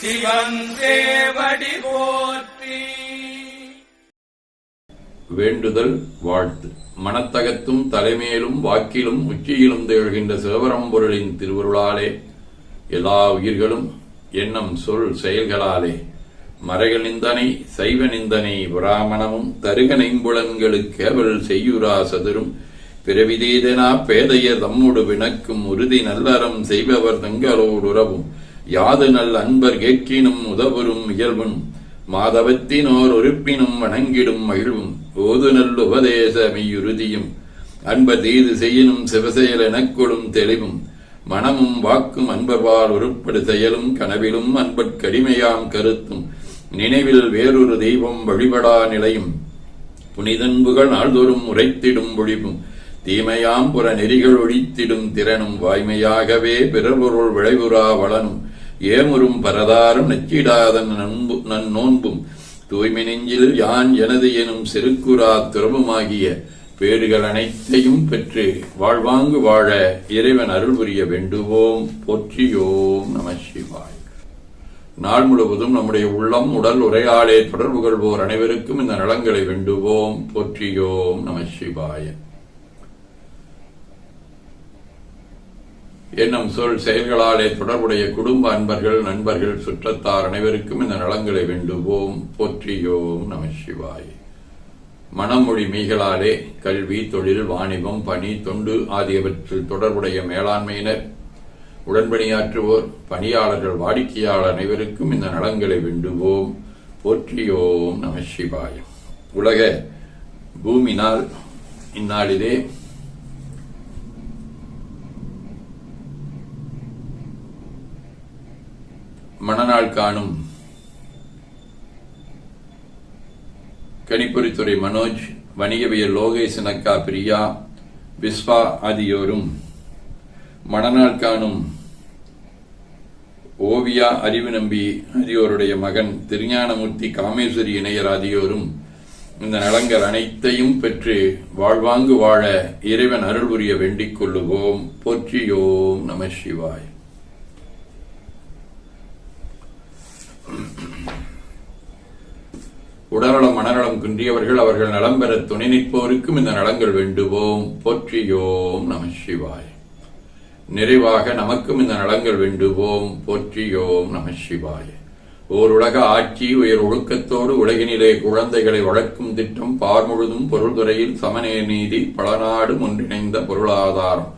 சிவன் போற்றி. வேண்டுதல் வாழ்த்து. மனத்தகத்தும் தலைமையிலும் வாக்கிலும் உச்சியிலும் திகழ்கின்ற சிவபரம்பொருளின் திருவருளாலே எல்லா உயிர்களும் எண்ணம் சொல் செயல்களாலே மறைக நிந்தனை சைவ நிந்தனை பிராமணமும் தருக நைம்புலன்களுக்கு அவள் செய்யுரா சதுரும். பிறவிதேதனா பேதையர் தம்முடு வினக்கும் உறுதி நல்லறம் செய்பவர் தங்களோடு உறவும் யாது நல் அன்பர் கேட்கினும் உதவரும் இயல்பும் மாதவத்தினோர் உறுப்பினும் வணங்கிடும் மகிழ்வும் ஓது நல் உபதேச மெய்யுறுதியும் அன்ப தீது செய்யினும் சிவசெயல் எனக்கொடும் தெளிவும் மனமும் வாக்கும் அன்பர்பால் உருப்படு செயலும் கனவிலும் அன்பற்கடிமையாம் கருத்தும் நினைவில் வேறொரு தெய்வம் வழிபடா நிலையும் புனிதன்புகள் நாள்தோறும் உரைத்திடும் ஒழிவும் தீமையாம் புற நெறிகள் ஒழித்திடும் திறனும் வாய்மையாகவே பிறபொருள் விளைவுறா வளனும் ஏமுறும் பரதாரும் நச்சிடாதன் நண்பு நன் நோன்பும் தூய்மை நெஞ்சில் யான் எனது எனும் செருக்குரா துறவுமாகிய பேறுகள் அனைத்தையும் பெற்று வாழ்வாங்கு வாழ இறைவன் அருள் புரிய வேண்டுவோம். போற்றியோம் நம சிவாய். நாள் முழுவதும் நம்முடைய உள்ளம் உடல் உரையாடே தொடர்பு கொள்வோர் அனைவருக்கும் இந்த நலங்களை வேண்டுவோம். போற்றியோம் நம சிவாயன் என்னும் சொல் செயல்களாலே தொடர்புடைய குடும்ப அன்பர்கள் நண்பர்கள் சுற்றத்தார் அனைவருக்கும் இந்த நலங்களை வேண்டுவோம். போற்றியோம் நம சிவாய். மனமொழி மீகளாலே கல்வி தொழில் வாணிபம் பணி தொண்டு ஆகியவற்றில் தொடர்புடைய மேலாண்மையினர் உடன்பணியாற்றுவோர் பணியாளர்கள் வாடிக்கையாளர் அனைவருக்கும் இந்த நலங்களை வேண்டுவோம். போற்றியோம் நம சிவாய். உலக பூமினால் இந்நாளிலே மணநாள் காணும். கணிப்பொறித்துறை மனோஜ் வணிகவியல் லோகேஷ் நக்கா பிரியா விஸ்வா ஆகியோரும் மணநாள் காணும் ஓவியா அறிவு நம்பி ஆகியோருடைய மகன் திருஞானமூர்த்தி காமேஸ்வரி இணையர் ஆகியோரும் இந்த நலங்கள் அனைத்தையும் பெற்று வாழ்வாங்கு வாழ இறைவன் அருள் புரிய வேண்டிக் கொள்ளுவோம். போற்றியோம் நம சிவாய். உடல்நலம் மனநலம் குன்றியவர்கள் அவர்கள் நலம் பெற துணை நிற்போருக்கும் இந்த நலங்கள் வேண்டுவோம். போற்றியோம் நம சிவாய். நிறைவாக நமக்கும் இந்த நலங்கள் வேண்டுவோம். போற்றியோம் நம சிவாய். ஓர் உலக ஆட்சி உயர் ஒழுக்கத்தோடு உலகினிலே குழந்தைகளை வளர்க்கும் திட்டம் பார் முழுதும் பொருள்துறையில் சமநேர் நீதி பல நாடு ஒன்றிணைந்த பொருளாதாரம்.